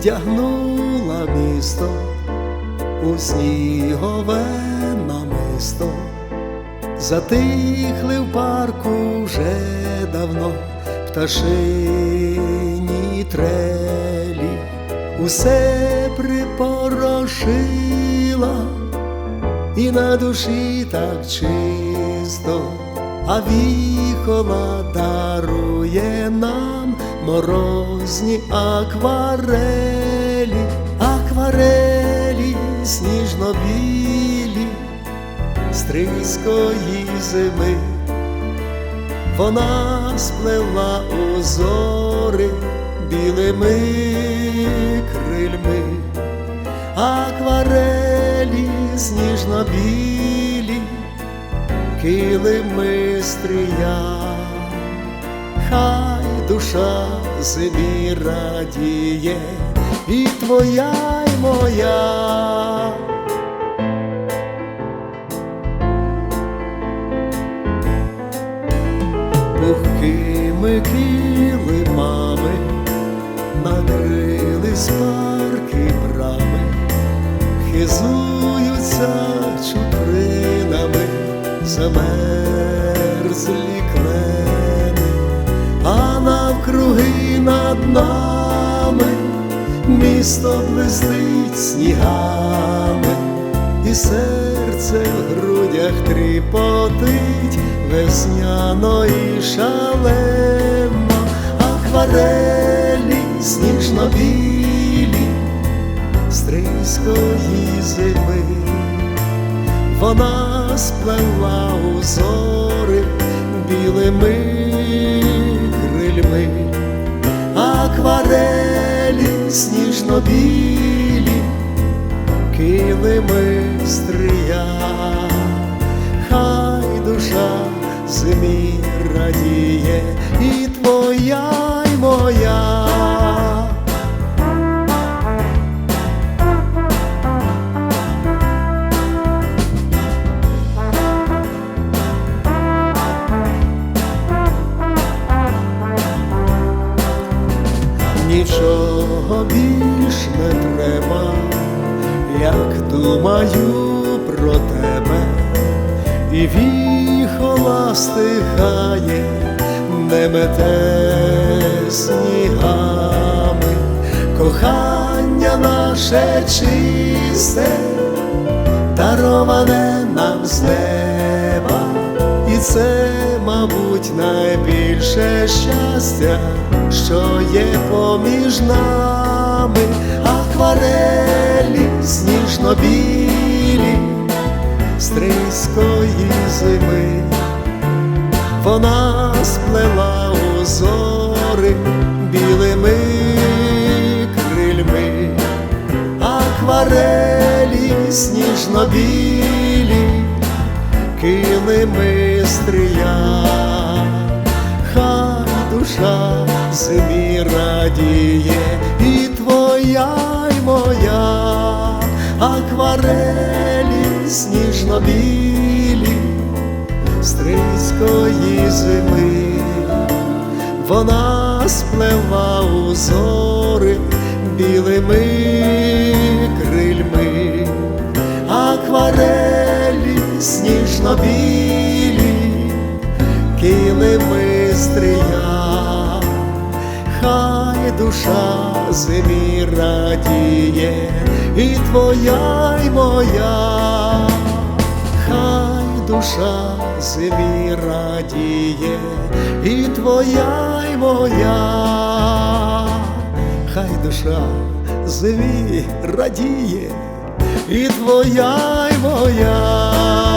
Вдягнула місто у снігове намисто, затихли в парку вже давно пташині трелі, усе припорошила, і на душі так чисто, а віхола дарує нам морозні акварелі, акварелі сніжно-білі, стрийської зими. Вона сплела узори білими крильми, акварелі сніжно-білі, килими стрія, хай душа зимі радіє, і твоя, й моя. пухкими килимами накрились парки замерзлі клени, а навкруги над нами місто блистить снігами, і серце в грудях тріпотить весняно і шалено, акварелі сніжно-білі стрийської зими, вона сплела узори білими крильми, акварелі сніжно-білі, килими стрия, хай душа зимі радіє, і твоя, й моя. Нічого більш не треба, як думаю про тебе, і віхола стихає, не мете снігами, кохання наше чисте, дароване нам з неба, і це, мабуть, найбільше щастя, що є поміж нами, акварелі сніжно-білі стрийської зими, вона сплела узори білими крильми, акварелі сніжно-білі, килими стрия, радіє, і твоя, й моя, акварелі сніжно-білі, стрийської зими, вона сплела узори білими крильми, акварелі сніжно-білі, килими стрия, душа зимі радіє, і твоя, й моя, хай душа зимі радіє, і твоя, й моя, хай душа зимі радіє, і твоя, й моя.